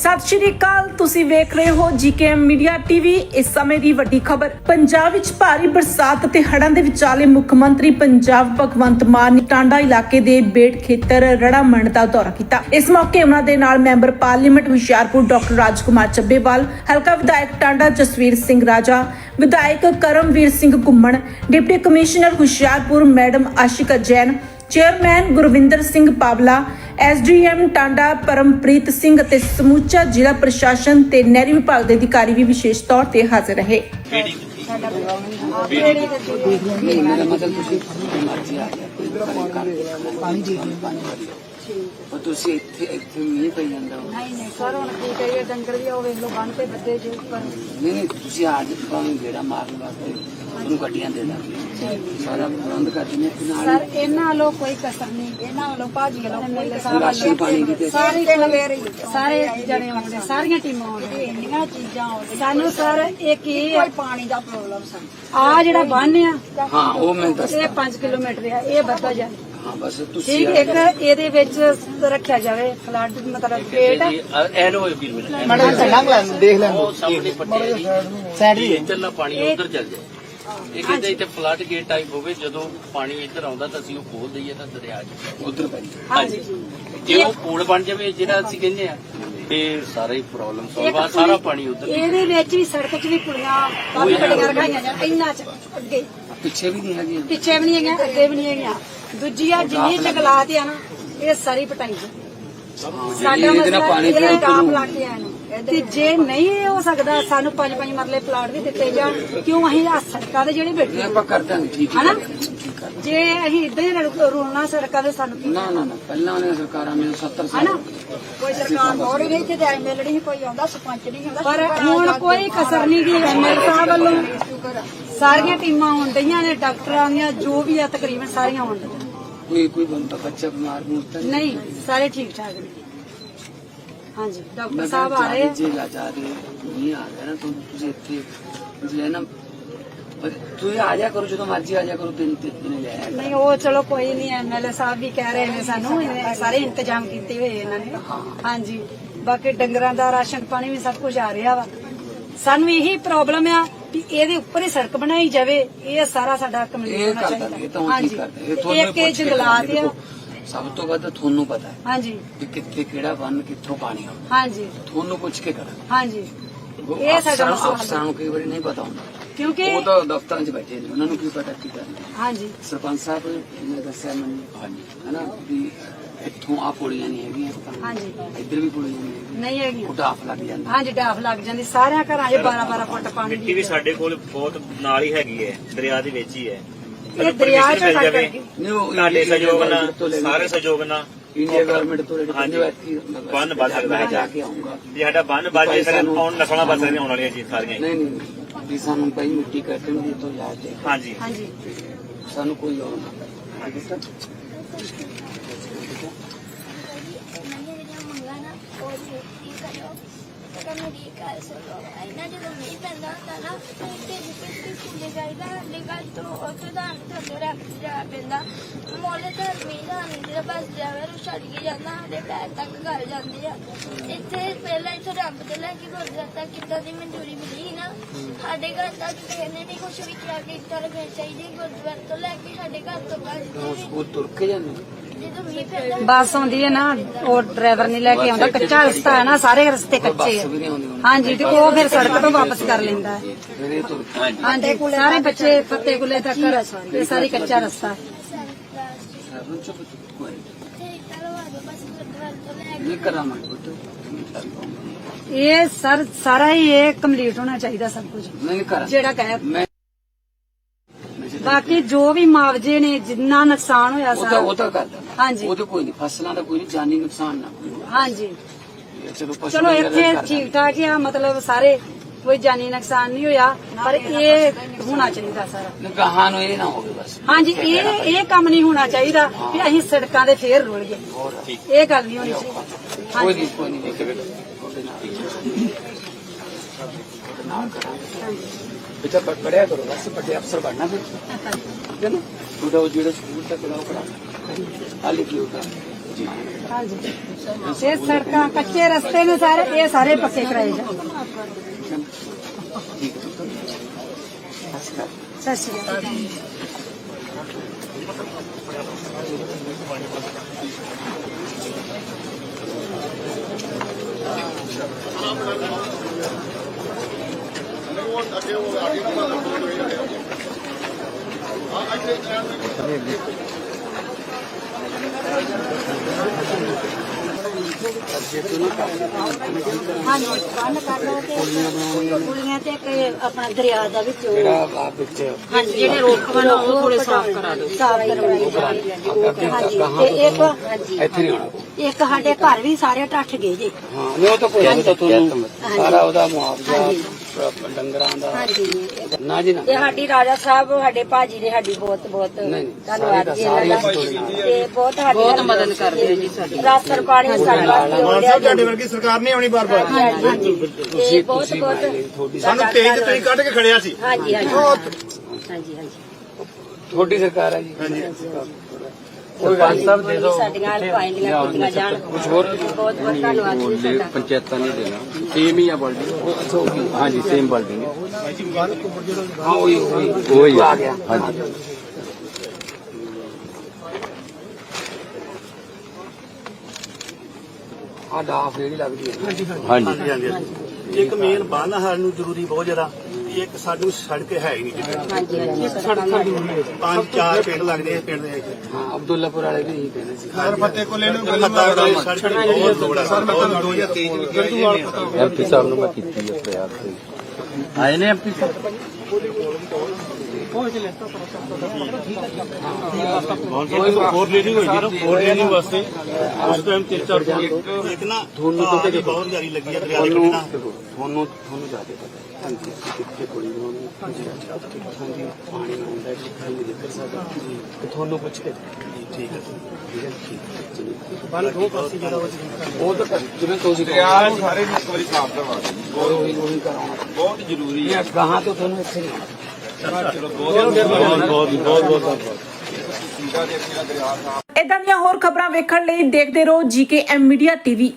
ਸਤਿ ਸ਼੍ਰੀ ਅਕਾਲ, ਤੁਸੀਂ ਵੇਖ ਰਹੇ ਹੋ ਜੀਕੇਐਮ ਮੀਡੀਆ ਟੀਵੀ। ਇਸ ਸਮੇਂ ਦੀ ਵੱਡੀ ਖਬਰ, ਪੰਜਾਬ ਵਿੱਚ ਭਾਰੀ ਬਰਸਾਤ ਅਤੇ ਹੜ੍ਹਾਂ ਦੇ ਵਿਚਾਲੇ ਮੁੱਖ ਮੰਤਰੀ ਪੰਜਾਬ ਭਗਵੰਤ ਮਾਨ ਨੇ ਟਾਂਡਾ ਇਲਾਕੇ ਦੇ ਬੇਟ ਖੇਤਰ ਰੜਾਮੰਡ ਦਾ ਦੌਰਾ ਕੀਤਾ। ਇਸ ਮੌਕੇ ਉਹਨਾਂ ਦੇ ਨਾਲ member parliament Hoshiarpur doctor Rajkumar Chabbewal, ਹਲਕਾ ਵਿਧਾਇਕ ਟਾਂਡਾ ਜਸਵੀਰ ਸਿੰਘ ਰਾਜਾ, ਵਿਧਾਇਕ Karamvir Singh Ghuman, deputy commissioner Hoshiarpur madam Ashika Jain chairman Gurvinder Singh Pawla SDM Tanda Parampreet Singh ਅਤੇ ਸਮੁੱਚਾ ਜ਼ਿਲ੍ਹਾ ਪ੍ਰਸ਼ਾਸਨ ਤੇ ਨਹਿਰੀ ਵਿਭਾਗ ਦੇ ਅਧਿਕਾਰੀ ਵੀ ਵਿਸ਼ੇਸ਼ ਤੌਰ ਤੇ ਹਾਜ਼ਰ ਰਹੇ। ਮੇਰਾ ਮਤਲਬ ਤੁਸੀਂ ਮਰਜ਼ੀ ਆ ਗਿਆ ਪਾਣੀ ਜੀ ਪਾਣੀ ਉਹ ਤੁਸੀਂ ਇੱਥੇ ਇੱਥੇ ਮੀਂਹ ਪਈ ਜਾਂਦਾ। ਨਹੀਂ ਨਹੀਂ ਸਰ ਹੁਣ ਕੀ ਕਰੀਏ? ਡੰਗਰ ਵੀ ਉਹ ਵੇਖ ਲਓ ਬੰਨ ਤੇ ਬੱਦੇ ਜੇ ਉੱਪਰ। ਨਹੀਂ ਨਹੀਂ ਤੁਸੀਂ ਆ ਜੀ ਭਾਵੇਂ ਗੇੜਾ ਮਾਰਨ ਵਾਸਤੇ ਉਹਨੂੰ ਗੱਡੀਆਂ ਦੇ ਦਾਂਗੇ। ਸਾਰਾ ਪ੍ਰਬੰਧ ਕਰ ਦਿੰਦੇ ਹਾਂ। ਨਾਲ ਸਰ ਇਹਨਾਂ ਵੱਲੋਂ ਕੋਈ ਕਸਰ ਨਹੀਂ ਇਹਨਾਂ ਵੱਲੋਂ ਭਾਜੀ ਵੱਲੋਂ ਕੋਈ ਕਸਰ ਰਾਸ਼ਨ ਪਾਣੀ ਦੀ ਤੇ- ਸਾਰੇ ਸਾਰੇ ਜਣੇ ਆਉਂਦੇ ਸਾਰੀਆਂ ਟੀਮਾਂ ਆਉਂਦੀਆਂ। ਇੰਨੀਆਂ ਚੀਜ਼ਾਂ ਆਉਂਦੀਆਂ। ਸਾਨੂੰ ਸਰ ਇੱਕ ਇਹ ਆ ਪਾਣੀ ਦਾ ਪ੍ਰੋਬਲਮ ਸਾਨੂੰ। ਆ ਜਿਹੜਾ ਬੰਨ ਆ ਹਾਂ ਉਹ ਮੈਂ ਦੱਸ ਇਹ 5 ਕਿਲੋਮੀਟਰ ਆ ਇਹ ਵੱਧਾ ਜਾਂਦਾ ਹਾਂ ਬਸ ਤੁਸੀਂ ਠੀਕ ਇੱਕ ਇਹਦੇ ਵਿੱਚ ਰੱਖਿਆ ਜਾਵੇ ਫਲੱਡ ਮਤਲਬ ਪੇਟ ਐਰੋ ਵੀਰ ਮੇਰੇ ਮੈਡਮ ਲੰਘ ਲੈਣ ਦੇਖ ਲੈਣ ਉਹ ਸਾਹਮਣੇ ਪੱਟੇ ਦੀ ਸਾਈਡ ਇਹ ਇੱਧਰਲਾ ਪਾਣੀ ਉਧਰ ਚੱਲ ਜਾਏ। ਇਹ ਕਹਿੰਦੇ ਇੱਥੇ ਫਲੱਡ ਗੇਟ ਟਾਈਪ ਹੋਵੇ ਜਦੋਂ ਪਾਣੀ ਇੱਧਰ ਆਉਂਦਾ ਤਾਂ ਅਸੀਂ ਉਹ ਖੋਲ ਦਈਏ ਤਾਂ ਦਰਿਆ ਚ। ਉਧਰ ਪਈ ਹਾਂਜੀ। ਜੇ ਉਹ ਪੁਲ ਬਣ ਜਾਵੇ ਜਿਹੜਾ ਅਸੀਂ ਕਹਿੰਦੇ ਆ ਇਹ ਸਾਰਾ ਹੀ ਪ੍ਰੋਬਲਮ ਸੋਲਵ ਆ ਸਾਰਾ ਪਾਣੀ ਉਧਰ ਇਹਦੇ ਵਿੱਚ ਵੀ ਸੜਕ 'ਚ ਵੀ ਕੁੜੀਆਂ ਕਾਫੀ ਬੜੀਆਂ ਰਖਾਈਆਂ ਜਾਂ ਇੰਨਾ ਚ ਅੱਗੇ। ਪਿੱਛੇ ਵੀ ਨਹੀਂ ਹੈਗੀ ਪਿੱਛੇ ਵੀ ਨਹੀਂ ਹੈਗੀਆਂ ਅੱਗੇ ਵੀ ਨਹੀਂ ਹੈਗੀਆਂ। ਦੂਜੀ ਆ ਜਿੰਨੀ ਜੰਗਲਾਤ ਆ ਨਾ ਇਹ ਸਾਰੀ ਪਟਾਈ ਚ ਸਾਡਾ ਮਸਲਾ ਫਿਰ ਡਾਮ ਉੱਪਰੋਂ- ਲੱਗ ਗਿਆ ਇਹਨੂੰ। ਤੇ ਜੇ ਨਹੀਂ ਇਹ ਹੋ ਸਕਦਾ ਸਾਨੂੰ ਪੰਜ ਪੰਜ ਮਰਲੇ ਪਲਾਟ ਵੀ ਦਿੱਤੇ ਜਾਣ ਕਿਉਂ ਅਸੀਂ ਆ ਸੜਕਾਂ ਦੇ ਜਿਹੜੇ ਇਹ ਬੈਠੇ ਆਪਾਂ ਕਰ ਦਾਂਗੇ ਠੀਕ ਹੈ ਜੇ ਅਸੀਂ ਇਦਾਂ ਹੀ ਰੁ- ਰੁਲਣਾ ਸੜਕਾਂ ਦੇ ਸਾਨੂੰ ਕੀ ਨਾ ਨਾ ਨਾ ਪਹਿਲਾਂ ਨੇ ਸਰਕਾਰਾਂ ਨੇ 70 ਸਾਲ ਹਨਾ? ਕੋਈ ਸਰਕਾਰ ਮੋੜ ਗਈ ਤੇ ਐਮਐਲਏ ਨਹੀਂ ਕੋਈ ਆਉਂਦਾ ਸਰਪੰਚ ਨਹੀਂ ਆਉਂਦਾ ਪਰ ਹੁਣ ਕੋਈ ਕਸਰ ਨਹੀਂ ਗਈ ਐਮਐਲਏ ਸਾਹਿਬ ਵੱਲੋਂ। ਸਾਰੀਆਂ ਟੀਮਾਂ ਆਉਣ ਡਈਆਂ ਨੇ ਡਾਕਟਰਾਂ ਦੀਆਂ ਜੋ ਵੀ ਆ ਤਕਰੀਬਨ ਸਾਰੀਆਂ ਆਉਣ ਡਈਆਂ ਕੋਈ ਕੋਈ ਬੰਦਾ ਬੱਚਾ ਬਿਮਾਰ ਮੁਰਤਾ ਨਹੀਂ। ਸਾਰੇ ਠੀਕ ਠਾਕ ਨੇ। ਹਾਂਜੀ ਡਾਕਟਰ ਸਾਹਿਬ ਆ ਰਹੇ ਆ। ਜੇ ਲਾ ਜਾ ਰਹੇ ਨਹੀਂ ਆ ਗਿਆ ਨਾ ਤੁਮ ਤੁਸੀਂ ਇੱਥੇ ਜੇ ਨਾ ਤੁਸੀਂ ਆ ਜਾ ਕਰੋ ਜਦੋਂ ਮਰਜ਼ੀ ਆ ਜਾ ਕਰੋ ਤਿੰਨ ਤਿੰਨ ਲੈ ਨਹੀਂ ਉਹ ਚਲੋ ਕੋਈ ਨਹੀਂ ਐਮਐਲਏ ਸਾਹਿਬ ਵੀ ਕਹਿ ਰਹੇ ਨੇ ਸਾਨੂੰ ਸਾਰੇ ਇੰਤਜ਼ਾਮ ਕੀਤੇ ਹੋਏ ਇਹਨਾਂ ਨੇ। ਹਾਂਜੀ ਬਾਕੀ ਡੰਗਰਾਂ ਦਾ ਰਾਸ਼ਨ ਪਾਣੀ ਵੀ ਸਭ ਕੁਝ ਆ ਰਿਹਾ ਵਾ। ਸਾਨੂੰ ਇਹੀ ਪ੍ਰੋਬਲਮ ਆ ਕਿ ਇਹਦੇ ਉੱਪਰ ਹੀ ਸੜਕ ਬਣਾਈ ਜਾਵੇ ਇਹ ਸਾਰਾ ਸਾਡਾ ਕੰਪਲੀਟ ਇਹ ਹੋਣਾ ਕਰ ਦਾਂਗੇ ਇਹ ਤਾਂ ਠੀਕ ਕਰਦੇ ਇਹ ਤੁਹਾਨੂੰ ਇੱਕ ਇਹ ਪੁੱਛ ਕੇ ਜੰਗਲਾਤ ਕਰਾਂਗੇ। ਆ। ਦੇਖੋ, ਸਭ ਤੋਂ ਵੱਧ ਤੁਹਾਨੂੰ ਪਤਾ ਹੈ ਹਾਂਜੀ। ਕਿ ਕਿੱਥੇ ਕਿਹੜਾ ਬੰਨ ਕਿੱਥੋਂ ਪਾਣੀ ਆਉਂਦਾ। ਹਾਂਜੀ। ਤੁਹਾਨੂੰ ਪੁੱਛ ਕੇ ਕਰਾਂਗੇ ਹਾਂਜੀ। ਇਹ ਸਾਡਾ ਅਫਸਰਾਂ- ਮਸਲਾ ਅਫਸਰਾਂ ਨੂੰ ਕਈ ਵਾਰੀ ਨਹੀਂ ਪਤਾ ਹੁੰਦਾ। ਕਿਉਂਕਿ ਉਹ ਤਾਂ ਦਫ਼ਤਰਾਂ 'ਚ ਬੈਠੇ ਨੇ ਉਹਨਾਂ ਨੂੰ ਕੀ ਪਤਾ ਕੀ ਕਰਨਾ ਹਾਂਜੀ। ਸਰਪੰਚ ਸਾਹਿਬ ਨੇ ਦੱਸਿਆ ਮੈਨੂੰ ਹਾਂਜੀ ਹਨਾ ਵੀ ਇੱਥੋਂ ਆ ਪੁਲੀਆਂ ਨਹੀਂ ਹੈਗੀਆਂ ਹਾਂਜੀ। ਇੱਧਰ ਵੀ ਪੁਲੀਆਂ ਨਹੀਂ ਹੈਗੀਆਂ। ਨਹੀਂ ਹੈਗੀਆਂ। ਉਡਾਫ ਲੱਗ ਜਾਂਦਾ। ਹਾਂਜੀ ਡਾਫ ਲੱਗ ਜਾਂਦੀ। ਸਾਰਿਆਂ ਘਰਾਂ 'ਚ 12 12 ਫੁੱਟ ਪਾਣੀ ਮਿੱਟੀ ਵੀ ਸਾਡੇ ਕੋਲ ਬਹੁਤ ਨਾਲ ਹੀ ਹੈਗੀ ਹੈ ਦਰਿਆ ਦੇ ਵਿੱਚ ਹੀ ਹੈ। ਇਹ ਦਰਿਆ 'ਚ ਮਿਲ ਜਾਵੇ। ਕੇ ਨਹੀਂ ਉਹ ਇੰਡੀਆ ਸਹਿਯੋਗ ਨਾਲ ਸਾਰੇ ਸਹਿਯੋਗ ਨਾਲ ਇੰਡੀਆ ਗਵਰਨਮੈਂਟ ਤੋਂ ਲੈ ਕੇ। ਜੋ ਬੰਨ ਵੱਧ ਸਕਦਾ ਹੈ। ਜਾ ਕੇ। ਆਉਂਗਾ ਜੇ ਸਾਡਾ ਬੰਨ ਬਾਜੇ ਸਾਡੇ ਆਉਣ ਨਸਲਾਂ ਬਚ ਸਕਦੀਆਂ ਆਉਣ ਵਾਲੀਆਂ ਜੀ ਸਾਰੀਆਂ। ਨਹੀਂ ਨਹੀਂ ਵੀ ਸਾਨੂੰ ਪਈ ਮਿੱਟੀ ਕੱਟਣ ਦੀ ਤੋਂ ਯਾਦ ਹੈ ਹਾਂਜੀ। ਹਾਂਜੀ। ਸਾਨੂੰ ਕੋਈ ਹੋਰ ਨਾ ਅੱਗੇ ਸਰ ਉਹਨਾਂ ਜਿਹੜੀਆਂ ਮੰਗਾਂ ਨਾ ਉਹ ਛੇਤੀ ਕਰਿਓ ਤੇ ਕੰਮ ਦੀ ਕਰ ਇਹਨਾਂ ਜਦੋਂ ਮੀਂਹ ਪੈਂਦਾ ਹੁੰਦਾ ਨਾ ਤੇ ਢਿੱਡ ਪਿੱਛੇ ਕੁੰਡੇ ਜਾਈਦਾ ਸਾਡੇ ਘਰ ਤੋਂ ਉੱਥੇ ਦਾ ਥੱਲੇ ਰੱਖ ਜਾ ਪੈਂਦਾ ਮੋਲੇ ਤਾਂ ਮੀਂਹ ਦਾ ਨਹੀਂ ਜਿਹੜਾ ਬਸ ਜਾਵੇ ਉਹ ਛੱਡ ਕੇ ਜਾਂਦਾ ਸਾਡੇ ਪੈਰ ਤੱਕ ਘਰ ਜਾਂਦੇ ਆ ਇੱਥੇ ਪਹਿਲਾਂ ਇੱਥੇ ਰੱਬ ਤੇ ਲੈ ਕੇ ਗੁਰਦੁਆਰਾ ਤੱਕ ਕਿੱਦਾਂ ਦੀ ਮਨਜ਼ੂਰੀ ਮਿਲੀ ਸੀ ਨਾ ਸਾਡੇ ਘਰ ਤੱਕ ਕਿਸੇ ਨੇ ਨਹੀਂ ਕੁਛ ਵੀ ਕਿਹਾ ਕਿ ਇੱਦਾਂ ਰੱਖਣੀ ਚਾਹੀਦੀ ਗੁਰਦੁਆਰੇ ਤੋਂ ਲੈ ਕੇ ਸਾਡੇ ਘਰ ਤੋਂ ਬਸ ਉਹ ਤੁਰ ਕੇ ਜਾਂਦੇ ਬੱਸ ਆਉਂਦੀ ਹੈ ਨਾ ਉਹ ਡਰਾਈਵਰ ਨਹੀਂ ਲੈ ਕੇ ਆਉਂਦਾ ਕੱਚਾ ਰਸਤਾ ਹੈ ਨਾ ਸਾਰੇ ਰਸਤੇ ਕੱਚੇ ਹੁਣ। ਹਾਂਜੀ ਤੇ ਉਹ ਫਿਰ ਸੜਕ ਤੋਂ ਵਾਪਸ ਕਰ ਲੈਂਦਾ ਹੈ। ਹਾਂਜੀ ਸਾਰੇ ਬੱਚੇ ਫੱਤੇ ਕੁੱਲੇ ਤੱਕ ਇਹ ਸਾਰੀ ਕੱਚਾ ਰਸਤਾ ਹੈ। ਇਹ ਸਰ ਸਾਰਾ ਹੀ ਇਹ ਕੰਪਲੀਟ ਹੋਣਾ ਚਾਹੀਦਾ ਸਭ ਕੁਝ। ਜਿਹੜਾ ਕਹਿ ਬਾਕੀ ਜੋ ਵੀ ਮੁਆਵਜ਼ੇ ਨੇ ਜਿੰਨਾ ਨੁਕਸਾਨ ਹੋਇਆ ਉਹ ਤਾਂ ਉਹ ਤਾਂ ਕਰਦਾ ਹਾਂਜੀ। ਉਹ ਤਾਂ ਕੋਈ ਨਹੀਂ ਫਸਲਾਂ ਦਾ ਕੋਈ ਨਹੀਂ ਜਾਨੀ ਨੁਕਸਾਨ ਨਾ ਕੋਈ ਹਾਂਜੀ। ਚਲੋ ਪਸ਼ੂ ਚਲੋ ਵਗੈਰਾ ਇੱਥੇ। ਠੀਕ ਠਾਕ ਹੀ ਆ ਮਤਲਬ ਸਾਰੇ ਕੋਈ ਜਾਨੀ ਨੁਕਸਾਨ ਨਹੀਂ ਹੋਇਆ ਪਰ ਇਹ ਹੋਣਾ ਚਾਹੀਦਾ ਸਾਰਾ। ਗਾਹਾਂ ਨੂੰ ਇਹ ਨਾ ਹੋਵੇ ਬਸ। ਹਾਂਜੀ ਇਹ ਇਹ ਕੰਮ ਨਹੀਂ ਹੋਣਾ ਚਾਹੀਦਾ ਕਿ ਅਸੀਂ ਸੜਕਾਂ ਦੇ ਫੇਰ ਰੁਲ ਗਏ। ਇਹ ਗੱਲ ਨਹੀਂ ਹੋਣੀ ਚਾਹੀਦੀ। ਕੋਈ ਨਹੀਂ ਕੋਈ ਨਹੀਂ ਦੇਖੇ ਉਹਦੇ ਨਾਲ ਉਹਦੇ ਨਾਲ ਕਰਾਂਗੇ ਬੇਟਾ ਪ- ਪੜ੍ਹਿਆ ਕਰੋ ਬਸ ਵੱਡੇ ਅਫਸਰ ਬਣਨਾ ਫਿਰ ਠੀਕ ਹੈ ਨਾ ਉਹਦਾ ਉਹ ਜਿਹੜਾ ਸਕੂਲ ਤੱਕ ਦਾ ਉਹ ਪੜਾ ਆ ਲਿਖੀ ਹੋਗਾ ਜੀ ਹਾਂਜੀ ਇਹ ਸੜਕਾਂ ਕੱਚੇ ਰਸਤੇ ਨੇ ਸਾਰੇ ਇਹ ਸਾਰੇ ਪੱਕੇ ਕਰਾਏ ਜਾ ਸਤਿ ਸ਼੍ਰੀ ਅਕਾਲ ਹਾਂਜੀ ਬੰਨ ਕਰ ਲਓ ਤੇ ਕੁੜੀਆਂ ਤੇ ਇੱਕ ਆਪਣਾ ਦਰਿਆ ਦਾ ਵਿੱਚ ਉਹ- ਹਾਂਜੀ ਜਿਹੜੇ ਰੋਕ ਬਣਾ ਉਹ ਥੋੜੇ ਸਾਫ਼ ਕਰਾ ਦਿਓ। ਸਾਫ਼ ਕਰਵਾਈ ਜਾਣੀ ਹਾਂਜੀ ਤੇ ਇੱਕ ਹਾਂਜੀ। ਇੱਥੇ ਨਹੀਂ ਆਉਣਾ ਇੱਕ ਸਾਡੇ ਘਰ ਵੀ ਸਾਰੇ ਟੱਠ ਗਏ ਜੀ। ਹਾਂ ਨਹੀਂ ਉਹ ਤਾਂ ਕੋਈ ਨਹੀਂ ਤਾਂ ਤੁਹਾਨੂੰ ਸਾਰਾ ਉਹਦਾ ਮੁਆਵਜ਼ਾ ਹਾਂਜੀ। ਡੰਗਰਾਂ ਦਾ। ਹਾਂਜੀ। ਨਾ ਜੀ ਨਾ। ਤੇ ਸਾਡੀ ਰਾਜਾ ਸਾਹਿਬ ਸਾਡੇ ਭਾਜੀ ਨੇ ਸਾਡੀ ਬਹੁਤ ਬਹੁਤ ਨਹੀਂ, ਨਹੀਂ, ਧੰਨਵਾਦ ਜੀ ਸਾਰੀ ਇਹਨਾਂ ਦਾ। ਸਾਰੀ story ਤੇ ਬਹੁਤ ਸਾਡੀ ਬਹੁਤ ਮਦਦ ਕਰਦੇ ਜੀ ਸਾਡੀ। ਰਾਸ਼ਨ ਪਾਣੀ ਸਾਡਾ ਮਾਨ ਸਾਹਿਬ ਤੁਹਾਡੇ ਵਰਗੀ ਸਰਕਾਰ ਨਹੀਂ ਆਉਣੀ ਬਾਰ-ਬਾਰ। ਹਾਂਜੀ ਹਾਂਜੀ ਤੇ ਬਹੁਤ ਤੁਸੀਂ ਬਹੁਤ ਬਣਾਈ, ਤੁਹਾਡੀ ਸਾਨੂੰ ਤੇਜ ਤੇ ਤੁਸੀਂ ਕੱਢ ਕੇ ਖੜਿਆ ਸੀ। ਹਾਂਜੀ ਹਾਂਜੀ। ਹਾਂਜੀ ਹਾਂਜੀ। ਤੁਹਾਡੀ ਸਰਕਾਰ ਹੈ ਜੀ। ਕੋਈ ਗੱਲ ਸਾਹਿਬ ਦੇ ਦਿਓ ਸਾਡੀਆਂ ਪਾਈਆਂ ਕੁੱਟੀਆਂ ਜਾਣ। ਕੁਝ ਹੋਰ? ਬਹੁਤ ਬਹੁਤ ਧੰਨਵਾਦ ਜੀ ਤੁਹਾਡਾ। ਪੰਚਾਇਤਾਂ ਨਹੀਂ ਦੇਣਾ। ਸੇਮ ਹੀ ਆ ਬਿਲਡਿੰਗ ਹਾਂਜੀ ਸੇਮ ਬਿਲਡਿੰਗ ਹਾਂ ਉਹੀ ਉਹੀ। ਉਹੀ ਆ। ਗਿਆ। ਹਾਂਜੀ। ਆ ਡਾਫ ਜਿਹੜੀ ਲੱਗਦੀ ਹੈ। ਹਾਂਜੀ। ਇੱਕ ਮੇਨ ਬੰਨ ਸਾਨੂੰ ਜ਼ਰੂਰੀ ਬਹੁਤ ਜ਼ਿਆਦਾ। ਇੱਕ ਸਾਨੂੰ ਸੜਕ ਹੈ ਹੀ ਨਹੀਂ ਜਿੱਥੇ। ਹਾਂਜੀ ਹਾਂਜੀ। ਸੜਕ ਪੰਜ ਚਾਰ ਪਿੰਡ ਲੱਗਦੇ ਆ ਪਿੰਡ ਦੇ ਵਿੱਚ। ਹਾਂ ਅਬਦੁੱਲਾਪੁਰ ਵਾਲੇ ਵੀ ਇਹੀ ਕਹਿੰਦੇ ਸੀ। ਸਰ ਫੱਤੇ ਕੋਲੇ ਨੂੰ ਗੱਲਾਂ ਸੜਕ ਦੀ ਬਹੁਤ ਲੋੜ ਹੈ ਸਰ ਮੈਂ ਤੁਹਾਨੂੰ 2023 ਵਿੱਚ ਕਿਹਾ ਜੀ ਐਮਪੀ ਸਾਹਿਬ ਨੂੰ ਮੈਂ ਕੀਤੀ ਹੈ ਤੇ। ਆਏ ਨੇ ਐਮਪੀ ਸਾਹਿਬ? ਫੋਰ ਲੀਡਿੰਗ ਹੋਈ ਜੀ ਨਾ ਫੋਰ ਲੀਡਿੰਗ ਵਾਸਤੇ ਉਸ ਟਾਈਮ ਤਿੰਨ ਚਾਰ ਇੱਕ ਨਾ ਤੁਹਾਨੂੰ ਤਾਂ ਦੇਖੋ। ਬਹੁਤ ਜ਼ਿਆਦਾ ਲੱਗੀ ਹੈ ਦਰਿਆ ਦੇ ਕੰਢੇ ਤੁਹਾਨੂੰ ਤੁਹਾਨੂੰ ਜ਼ਿਆਦਾ ਪਤਾ ਹਾਂਜੀ ਕਿੱਥੇ ਕੁੜੀ ਨੂੰ ਹਾਂਜੀ ਹਾਂਜੀ ਪਾਣੀ ਆਉਂਦਾ ਜਿੱਥੇ ਨਹੀਂ ਦੇਖ ਸਕਦਾ ਤੇ ਤੁਹਾਨੂੰ ਪੁੱਛ ਕੇ ਠੀਕ ਹੈ ਠੀਕ ਹੈ ਚਲੋ। ਬੰਨ ਦੋ ਪਾਸੇ ਜਿਹੜਾ ਉਹ ਤਾਂ ਜਿਵੇਂ ਤੁਸੀਂ ਦਰਿਆ ਸਾਰੇ ਨੂੰ ਇੱਕ ਵਾਰੀ ਸਾਫ਼ ਕਰਵਾ ਦਿਓ ਬਹੁਤ ਜ਼ਰੂਰੀ ਹੈ ਗਾਹਾਂ ਤੋਂ ਤੁਹਾਨੂੰ ਇੱਥੇ ਨਹੀਂ ਬਹੁਤ ਬਹੁਤ ਬਹੁਤ ਬਹੁਤ ਇਦਾਂ ਦੀਆਂ ਹੋਰ ਖਬਰਾਂ ਵੇਖਣ ਲਈ ਦੇਖਦੇ ਰਹੋ ਜੀਕੇ ਐਮ ਮੀਡੀਆ ਟੀਵੀ।